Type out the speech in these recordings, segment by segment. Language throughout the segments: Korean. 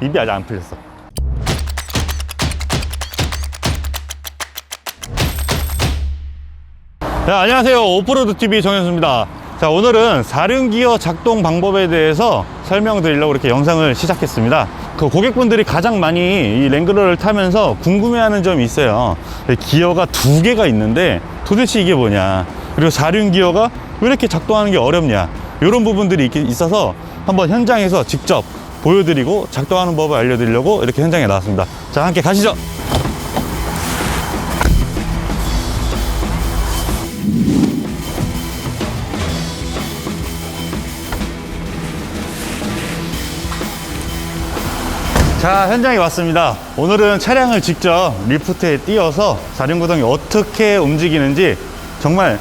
입이 아직 안 풀렸어. 네, 안녕하세요. 오프로드 TV 정현수입니다. 자, 오늘은 사륜기어 작동 방법에 대해서 설명드리려고 이렇게 영상을 시작했습니다. 그 고객분들이 가장 많이 이 랭글러를 타면서 궁금해하는 점이 있어요. 기어가 두 개가 있는데 도대체 이게 뭐냐? 그리고 사륜기어가 왜 이렇게 작동하는 게 어렵냐? 이런 부분들이 있- 있어서 한번 현장에서 직접 보여드리고 작동하는 법을 알려드리려고 이렇게 현장에 나왔습니다. 자, 함께 가시죠. 자 현장에 왔습니다 오늘은 차량을 직접 리프트에 띄워서 사륜구동이 어떻게 움직이는지 정말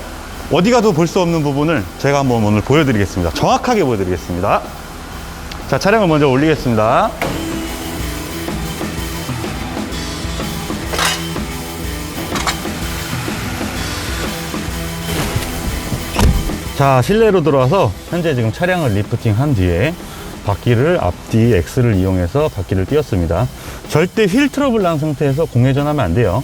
어디 가도 볼 수 없는 부분을 제가 한번 오늘 보여드리겠습니다 정확하게 보여드리겠습니다 자 차량을 먼저 올리겠습니다. 자 실내로 들어와서 현재 지금 차량을 리프팅 한 뒤에 바퀴를 앞뒤 X를 이용해서 바퀴를 띄웠습니다. 절대 휠 트러블 난 상태에서 공회전하면 안 돼요.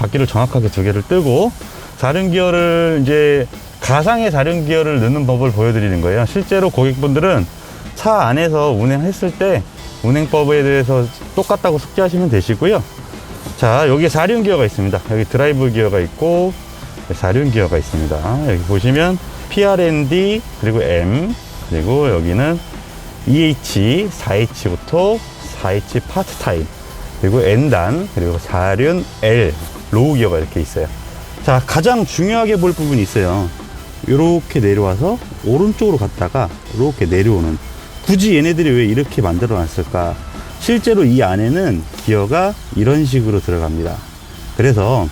바퀴를 정확하게 두 개를 뜨고 사륜기어를 이제 가상의 사륜기어를 넣는 법을 보여드리는 거예요. 실제로 고객분들은 차 안에서 운행했을 때 운행법에 대해서 똑같다고 숙지하시면 되시고요. 자 여기 사륜 기어가 있습니다. 여기 드라이브 기어가 있고 사륜 기어가 있습니다. 여기 보시면 PRND 그리고 M 그리고 여기는 EH 4H 오토 4H 파트 타입 그리고 N단 그리고 사륜 L 로우 기어가 이렇게 있어요. 자 가장 중요하게 볼 부분이 있어요. 이렇게 내려와서 오른쪽으로 갔다가 이렇게 내려오는 굳이 얘네들이 왜 이렇게 만들어 놨을까? 실제로 이 안에는 기어가 이런 식으로 들어갑니다. 그래서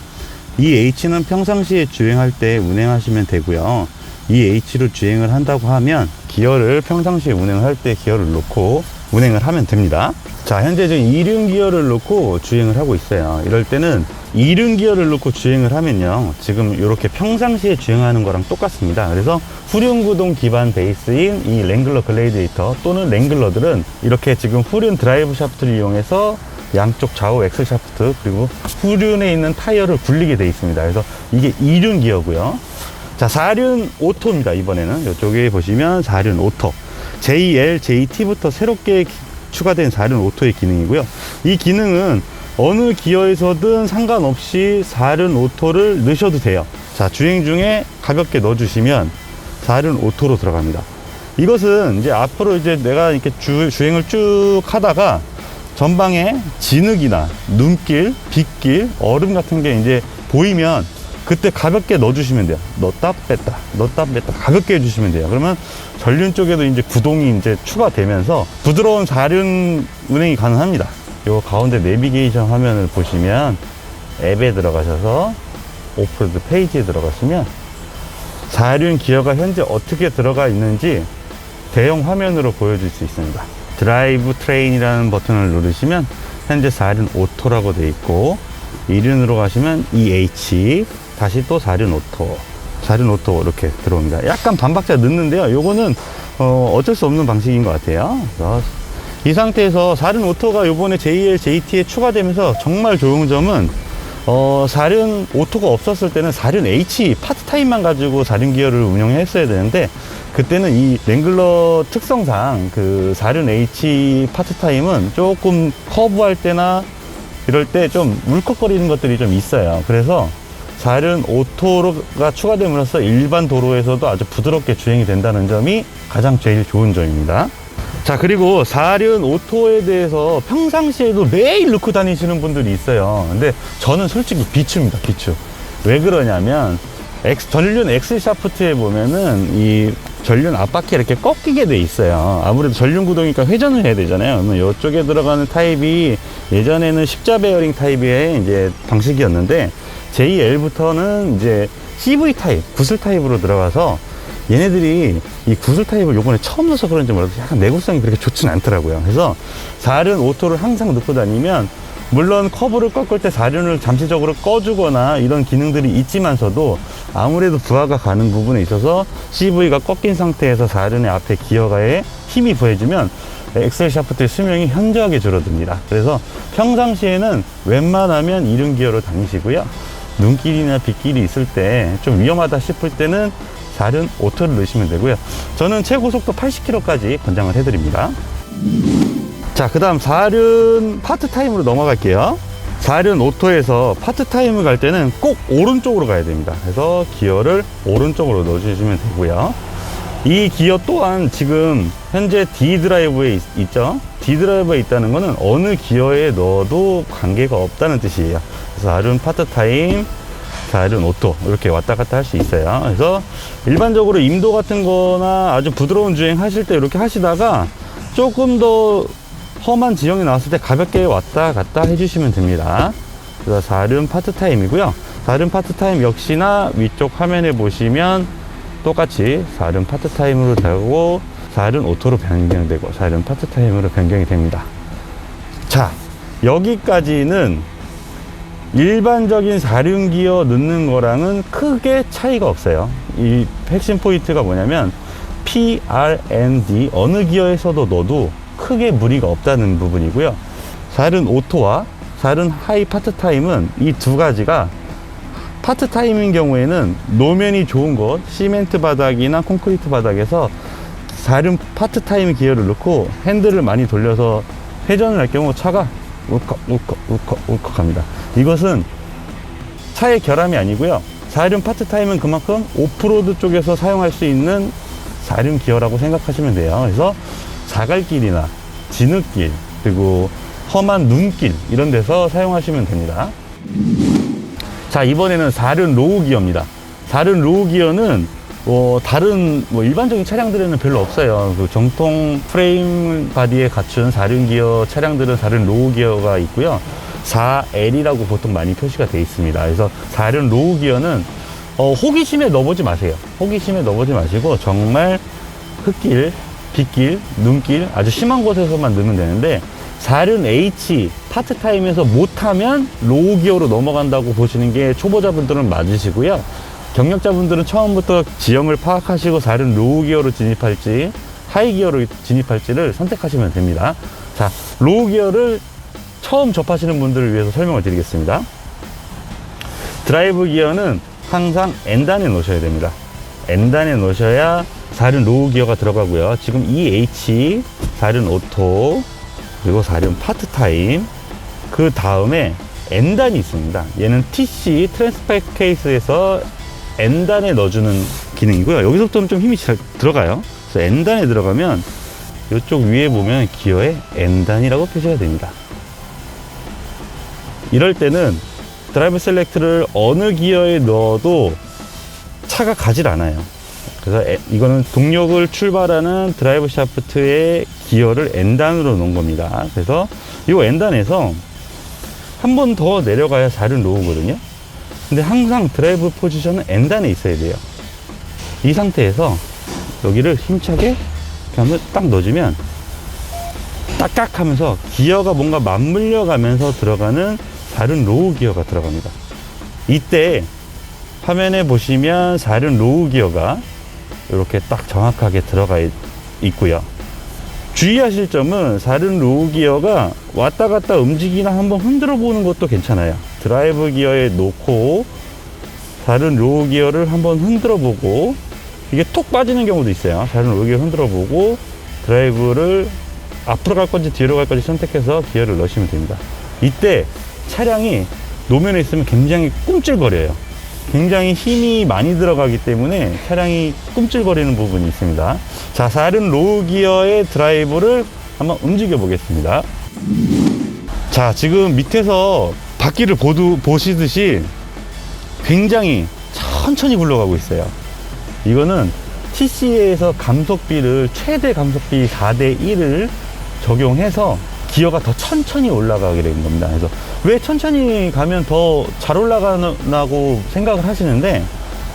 이 H는 평상시에 주행할 때 운행하시면 되고요. 이 H로 주행을 한다고 하면 기어를 평상시에 운행할 때 기어를 놓고 운행을 하면 됩니다 자 현재 지금 이륜 기어를 놓고 주행을 하고 있어요 이럴 때는 이륜 기어를 놓고 주행을 하면요 지금 이렇게 평상시에 주행하는 거랑 똑같습니다 그래서 후륜 구동 기반 베이스인 이 랭글러 글레이데이터 또는 랭글러들은 이렇게 지금 후륜 드라이브 샤프트를 이용해서 양쪽 좌우 엑셀 샤프트 그리고 후륜에 있는 타이어를 굴리게 되어 있습니다 그래서 이게 이륜 기어고요 자, 4륜 오토입니다. 이번에는 이쪽에 보시면 4륜 오토. JL, JT부터 새롭게 기- 추가된 4륜 오토의 기능이고요. 이 기능은 어느 기어에서든 상관없이 4륜 오토를 넣으셔도 돼요. 자, 주행 중에 가볍게 넣어주시면 4륜 오토로 들어갑니다. 이것은 이제 앞으로 이제 내가 이렇게 주, 주행을 쭉 하다가 전방에 진흙이나 눈길, 빗길, 얼음 같은 게 이제 보이면 그때 가볍게 넣어주시면 돼요. 넣었다 뺐다, 넣었다 뺐다 가볍게 해주시면 돼요. 그러면 전륜 쪽에도 이제 구동이 이제 추가되면서 부드러운 사륜 운행이 가능합니다. 요 가운데 내비게이션 화면을 보시면 앱에 들어가셔서 오프로드 페이지에 들어가시면 사륜 기어가 현재 어떻게 들어가 있는지 대형 화면으로 보여줄 수 있습니다. 드라이브 트레인이라는 버튼을 누르시면 현재 4륜 오토라고 되어 있고 2륜으로 가시면 EH 다시 또 4륜 오토 4륜 오토 이렇게 들어옵니다. 약간 반박자 늦는데요. 요거는 어, 어쩔 수 없는 방식인 것 같아요. 이 상태에서 4륜 오토가 요번에 JL, JT에 추가되면서 정말 좋은 점은 어, 4륜 오토가 없었을 때는 4륜 H 파트타임만 가지고 4륜 기어를 운영했어야 되는데 그때는 이 랭글러 특성상 그 4륜 H 파트타임은 조금 커브할 때나 이럴 때 좀 울컥거리는 것들이 좀 있어요. 그래서 4륜 오토가 추가됨으로써 일반 도로에서도 아주 부드럽게 주행이 된다는 점이 가장 제일 좋은 점입니다. 자, 그리고 4륜 오토에 대해서 평상시에도 매일 넣고 다니시는 분들이 있어요. 근데 저는 솔직히 비추입니다, 비추. 왜 그러냐면, X, 전륜 X 샤프트에 보면은 이 전륜 앞바퀴 이렇게 꺾이게 돼 있어요. 아무래도 전륜 구동이니까 회전을 해야 되잖아요. 그러면 이쪽에 들어가는 타입이 예전에는 십자 베어링 타입의 이제 방식이었는데 JL부터는 이제 CV 타입, 구슬 타입으로 들어가서 얘네들이 이 구슬 타입을 요번에 처음 넣어서 그런지 몰라도 약간 내구성이 그렇게 좋지는 않더라고요. 그래서 4륜 오토를 항상 넣고 다니면 물론 커브를 꺾을 때 4륜을 잠시적으로 꺼주거나 이런 기능들이 있지만서도 아무래도 부하가 가는 부분에 있어서 CV가 꺾인 상태에서 4륜의 앞에 기어가에 힘이 부해지면 엑셀 샤프트의 수명이 현저하게 줄어듭니다. 그래서 평상시에는 웬만하면 이륜 기어로 다니시고요. 눈길이나 빗길이 있을 때 좀 위험하다 싶을 때는 4륜 오토를 넣으시면 되고요. 저는 최고 속도 80km까지 권장을 해드립니다. 자, 그 다음 4륜 파트타임으로 넘어갈게요. 4륜 오토에서 파트타임을 갈 때는 꼭 오른쪽으로 가야 됩니다. 그래서 기어를 오른쪽으로 넣어주시면 되고요. 이 기어 또한 지금 현재 D 드라이브에 있, 죠 D 드라이브에 있다는 것은 어느 기어에 넣어도 관계가 없다는 뜻이에요. 그래서 4륜 파트타임, 4륜 오토 이렇게 왔다 갔다 할 수 있어요. 그래서 일반적으로 임도 같은 거나 아주 부드러운 주행 하실 때 이렇게 하시다가 조금 더 험한 지형이 나왔을 때 가볍게 왔다 갔다 해주시면 됩니다. 그래서 4륜 파트타임이고요. 4륜 파트타임 역시나 위쪽 화면에 보시면 똑같이 4륜 파트타임으로 되고 4륜 오토로 변경되고 4륜 파트타임으로 변경이 됩니다. 자, 여기까지는 일반적인 4륜 기어 넣는 거랑은 크게 차이가 없어요. 이 핵심 포인트가 뭐냐면 P, R, N, D 어느 기어에서도 넣어도 크게 무리가 없다는 부분이고요. 4륜 오토와 4륜 하이 파트타임은 이 두 가지가 파트타임인 경우에는 노면이 좋은 곳, 시멘트 바닥이나 콘크리트 바닥에서 4륜 파트타임 기어를 넣고 핸들을 많이 돌려서 회전을 할 경우 차가 울컥 울컥 울컥 울컥 합니다. 이것은 차의 결함이 아니고요. 4륜 파트타임은 그만큼 오프로드 쪽에서 사용할 수 있는 4륜 기어라고 생각하시면 돼요. 그래서 자갈길이나 진흙길 그리고 험한 눈길 이런 데서 사용하시면 됩니다. 자 이번에는 4륜 로우 기어입니다. 4륜 로우 기어는 뭐 다른 뭐 일반적인 차량들에는 별로 없어요. 그 정통 프레임 바디에 갖춘 4륜 기어 차량들은 4륜 로우 기어가 있고요. 4L이라고 보통 많이 표시가 되어 있습니다. 그래서 4륜 로우 기어는 어, 호기심에 넣어보지 마세요. 호기심에 넣어보지 마시고 정말 흙길, 빗길, 눈길 아주 심한 곳에서만 넣으면 되는데 4륜 H 파트 타임에서 못하면 로우 기어로 넘어간다고 보시는 게 초보자분들은 맞으시고요. 경력자분들은 처음부터 지형을 파악하시고 4륜 로우 기어로 진입할지 하이 기어로 진입할지를 선택하시면 됩니다. 자, 로우 기어를 처음 접하시는 분들을 위해서 설명을 드리겠습니다. 드라이브 기어는 항상 N단에 놓으셔야 됩니다. N단에 놓으셔야 4륜 로우 기어가 들어가고요. 지금 EH, 4륜 오토, 그리고 4륜 파트타임, 그 다음에 N단이 있습니다. 얘는 TC, 트랜스펙 케이스에서 N단에 넣어주는 기능이고요. 여기서부터는 좀 힘이 잘 들어가요. 그래서 N단에 들어가면 이쪽 위에 보면 기어에 N단이라고 표시가 됩니다. 이럴 때는 드라이브 셀렉트를 어느 기어에 넣어도 차가 가질 않아요. 그래서 에- 이거는 동력을 출발하는 드라이브 샤프트의 기어를 N단으로 놓은 겁니다. 그래서 이 N단에서 한 번 더 내려가야 4륜 로우거든요. 근데 항상 드라이브 포지션은 N단에 있어야 돼요. 이 상태에서 여기를 힘차게 한번 딱 넣어주면 딱딱 하면서 기어가 뭔가 맞물려 가면서 들어가는 4륜 로우 기어가 들어갑니다. 이때 화면에 보시면 4륜 로우 기어가 이렇게 딱 정확하게 들어가 있, 있고요. 주의하실 점은 4륜 로우 기어가 왔다 갔다 움직이나 한번 흔들어 보는 것도 괜찮아요. 드라이브 기어에 놓고 4륜 로우 기어를 한번 흔들어 보고 이게 톡 빠지는 경우도 있어요. 4륜 로우 기어 흔들어 보고 드라이브를 앞으로 갈 건지 뒤로 갈 건지 선택해서 기어를 넣으시면 됩니다. 이때 차량이 노면에 있으면 굉장히 꿈찔거려요. 굉장히 힘이 많이 들어가기 때문에 차량이 꿈찔거리는 부분이 있습니다. 자, 4륜 로우 기어의 드라이브를 한번 움직여 보겠습니다. 자, 지금 밑에서 바퀴를 보두, 보시듯이 굉장히 천천히 굴러가고 있어요. 이거는 TC에서 감속비를 최대 감속비 4대 1을 적용해서 기어가 더 천천히 올라가게 된 겁니다. 그래서 왜 천천히 가면 더 잘 올라가나고 생각을 하시는데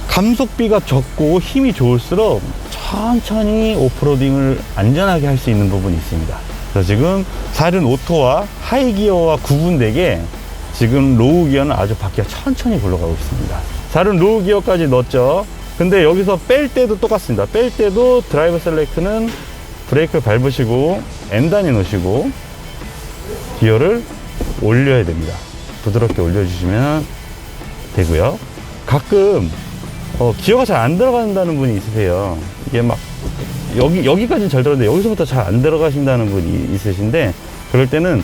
감속비가 적고 힘이 좋을수록 천천히 오프로딩을 안전하게 할 수 있는 부분이 있습니다. 그래서 지금 4륜 오토와 하이 기어와 구분되게 지금 로우 기어는 아주 바퀴가 천천히 굴러가고 있습니다. 4륜 로우 기어까지 넣었죠. 근데 여기서 뺄 때도 똑같습니다. 뺄 때도 드라이버 셀렉트는 브레이크를 밟으시고 N단에 놓으시고 기어를 올려야 됩니다. 부드럽게 올려주시면 되고요. 가끔 어, 기어가 잘 안 들어간다는 분이 있으세요. 이게 막 여기 여기까지 잘 들어가는데 여기서부터 잘 안 들어가신다는 분이 있으신데 그럴 때는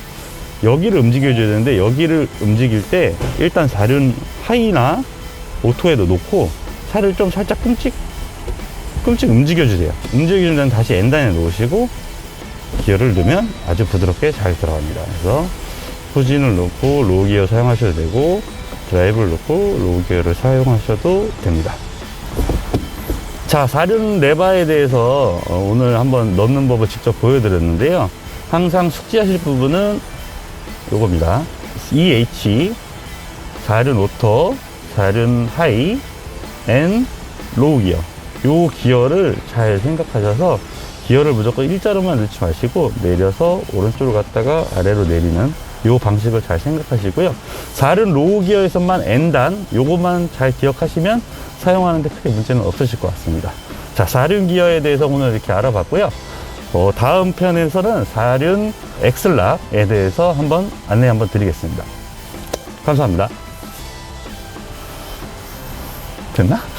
여기를 움직여줘야 되는데 여기를 움직일 때 일단 사륜 하이나 오토에도 놓고 차를 좀 살짝 끔찍 끔찍 움직여주세요. 다음 다시 N단에 놓으시고 기어를 넣으면 아주 부드럽게 잘 들어갑니다. 그래서 후진을 놓고 로우 기어 사용하셔도 되고 드라이브를 놓고 로우 기어를 사용하셔도 됩니다. 자, 사륜 레바에 대해서 어, 오늘 한번 넣는 법을 직접 보여드렸는데요. 항상 숙지하실 부분은 요겁니다. EH, 사륜 오토, 사륜 하이, N, 로우 기어. 요 기어를 잘 생각하셔서 기어를 무조건 일자로만 넣지 마시고 내려서 오른쪽으로 갔다가 아래로 내리는 요 방식을 잘 생각하시고요. 사륜 로우 기어에서만 N단 요것만 잘 기억하시면 사용하는데 크게 문제는 없으실 것 같습니다. 자, 사륜 기어에 대해서 오늘 이렇게 알아봤고요. 어, 다음 편에서는 사륜 엑슬락에 대해서 한번 안내 한번 드리겠습니다. 감사합니다. 됐나?